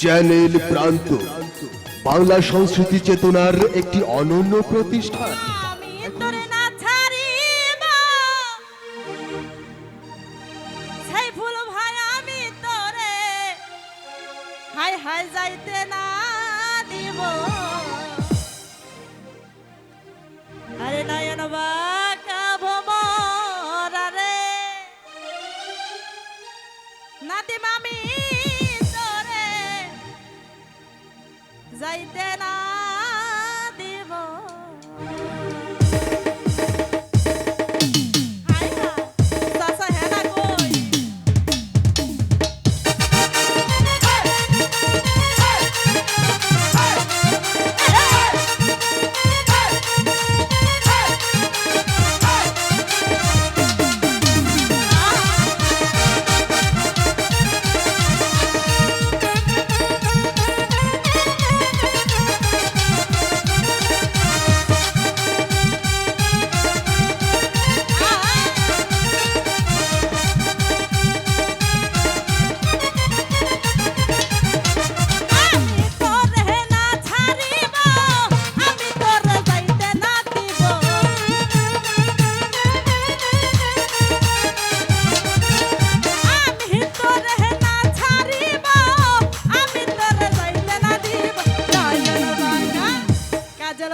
Channel প্রান্ত। বাংলা সংস্কৃতি চেতনার একটি অনন্য প্রতিষ্ঠান।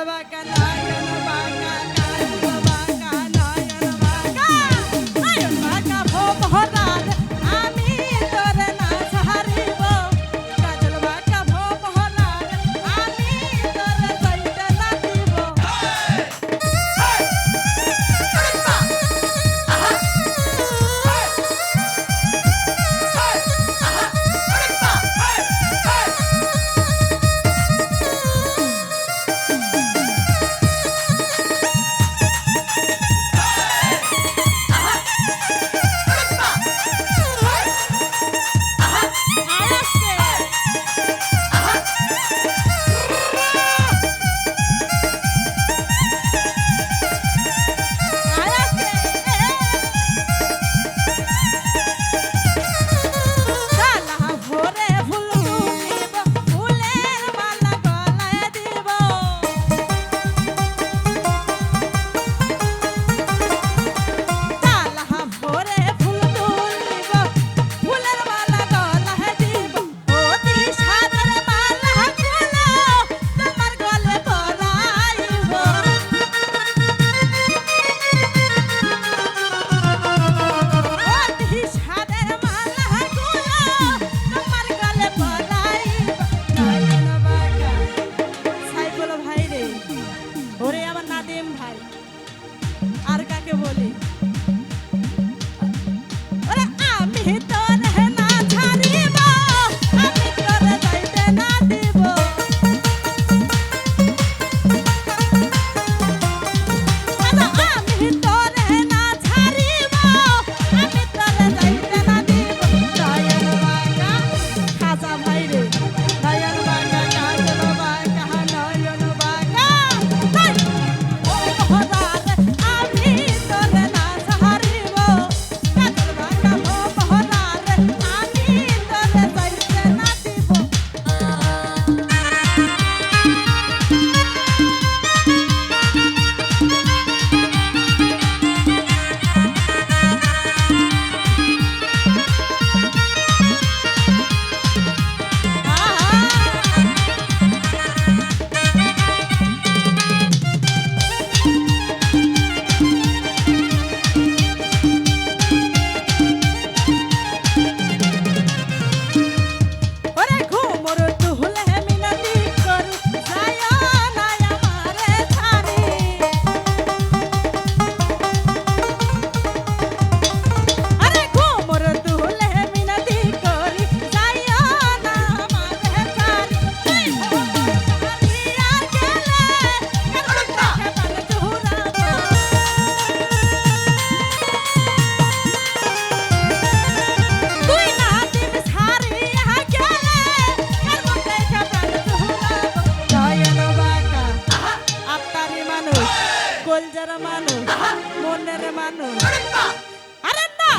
বাবা কেন? কল যারা মানুষ মনের মানুষ। আরে না এটা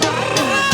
মানুষ